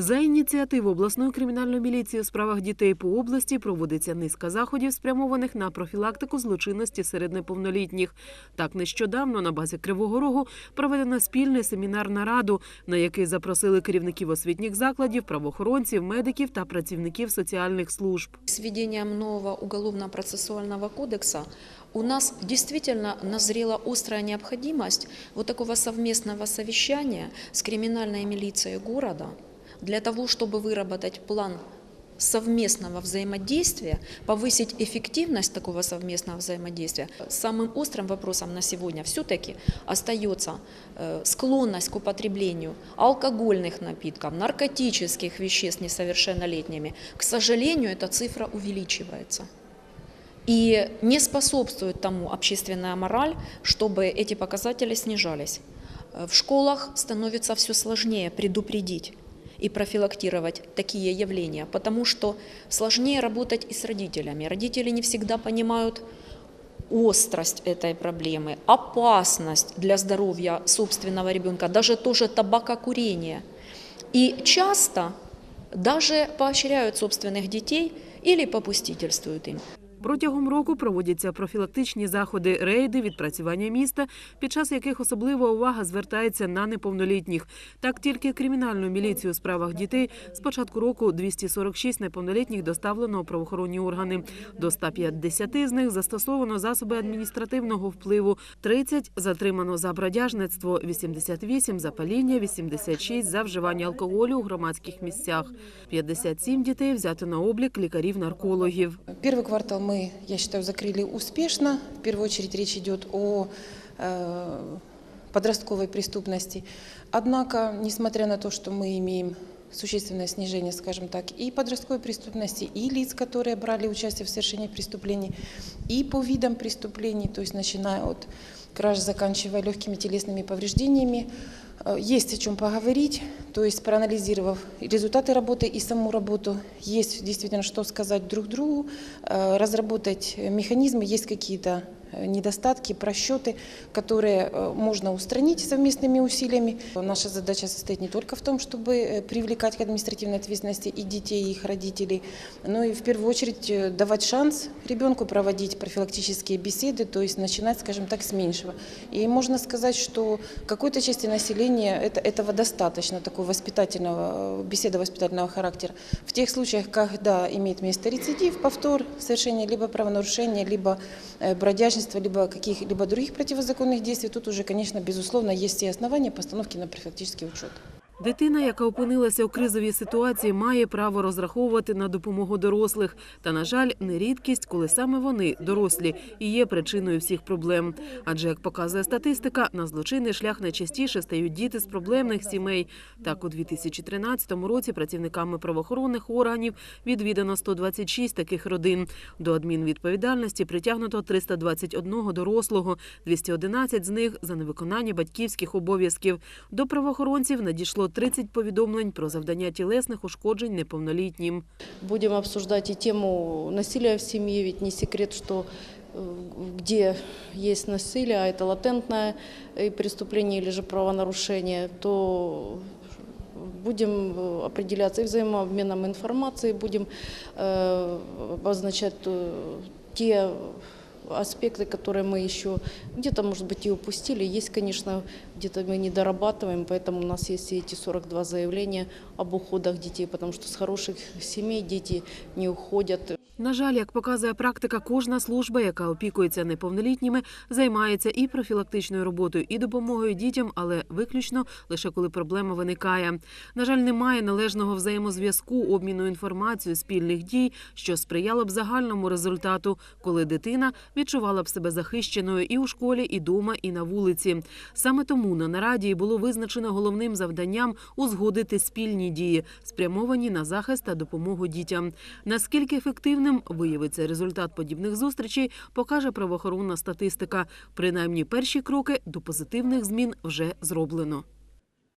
За ініціативу обласної кримінальної міліції у справах дітей по області проводиться низка заходів, спрямованих на профілактику злочинності серед неповнолітніх. Так нещодавно на базі Кривого Рогу проведено спільний семінар нараду, на який запросили керівників освітніх закладів, правоохоронців, медиків та працівників соціальних служб. С введением нового уголовно-процессуального кодекса у нас действительно назрела острая необходимость вот такого совместного совещания с криминальной милицией города для того, чтобы выработать план совместного взаимодействия, повысить эффективность такого совместного взаимодействия. Самым острым вопросом на сегодня все-таки остается э, склонность к употреблению алкогольных напитков, наркотических веществ несовершеннолетними. К сожалению, эта цифра увеличивается. И не способствует тому общественная мораль, чтобы эти показатели снижались. Э, В школах становится все сложнее предупредить и профилактировать такие явления, потому что сложнее работать и с родителями. Родители не всегда понимают острость этой проблемы, опасность для здоровья собственного ребенка, даже тоже табакокурение. И часто даже поощряют собственных детей или попустительствуют им. Протягом року проводяться профілактичні заходи, рейди, відпрацювання міста, під час яких особлива увага звертається на неповнолітніх. Так тільки кримінальну міліцію у справах дітей з початку року 246 неповнолітніх доставлено у правоохоронні органи. До 150 з них застосовано засоби адміністративного впливу, 30 затримано за бродяжництво, 88 за паління, 86 за вживання алкоголю у громадських місцях. 57 дітей взято на облік лікарів-наркологів. Первый квартал мы, я считаю, закрыли успешно. В первую очередь речь идет о э, подростковой преступности. Однако, несмотря на то, что мы имеем существенное снижение, скажем так, и подростковой преступности, и лиц, которые брали участие в совершении преступлений, и по видам преступлений, то есть начиная от краж, заканчивая легкими телесными повреждениями, Э, есть о чем поговорить, То есть проанализировав результаты работы и саму работу, есть действительно что сказать друг другу, э, разработать механизмы, есть какие-то э, недостатки, просчеты, которые э, можно устранить совместными усилиями. Наша задача состоит не только в том, чтобы привлекать к административной ответственности и детей, и их родителей, но и в первую очередь давать шанс ребенку проводить профилактические беседы, то есть начинать, скажем так, с меньшего. И можно сказать, что какой-то части населения это, этого достаточно, такой воспитательного, э, беседа воспитательного характера. В тех случаях, когда имеет место рецидив, повтор совершения либо правонарушения, либо э, бродяжничества, либо каких-либо других противозаконных действий, тут уже, конечно, безусловно, есть все основания постановки на профилактический учет. Дитина, яка опинилася у кризовій ситуації, має право розраховувати на допомогу дорослих. Та, на жаль, не рідкість, коли саме вони, дорослі, і є причиною всіх проблем. Адже, як показує статистика, на злочинний шлях найчастіше стають діти з проблемних сімей. Так, у 2013 році працівниками правоохоронних органів відвідано 126 таких родин. До адмінвідповідальності притягнуто 321 дорослого, 211 з них за невиконання батьківських обов'язків. До правоохоронців надійшло 30 повідомлень про завдання тілесних ушкоджень неповнолітнім. Будем обсуждать и тему насилия в семье, ведь не секрет, что э, где есть насилие, а это латентное э, преступление или же правонарушение, то будем э, определяться и взаимообменом информацией, будем э, обозначать э, те аспекты, которые мы еще где-то, может быть, и упустили. Есть, конечно, где-то мы не дорабатываем, поэтому у нас есть и эти 42 заявления об уходах детей, потому что с хороших семей дети не уходят. На жаль, як показує практика, кожна служба, яка опікується неповнолітніми, займається і профілактичною роботою, і допомогою дітям, але виключно лише коли проблема виникає. На жаль, немає належного взаємозв'язку, обміну інформацією, спільних дій, що сприяло б загальному результату, коли дитина відчувала б себе захищеною і у школі, і дома, і на вулиці. Саме тому на нараді було визначено головним завданням узгодити спільні дії, спрямовані на захист та допомогу дітям. Наскільки ефективним виявиться результат подібних зустрічей, покаже правоохоронна статистика. Принаймні, перші кроки до позитивних змін вже зроблено.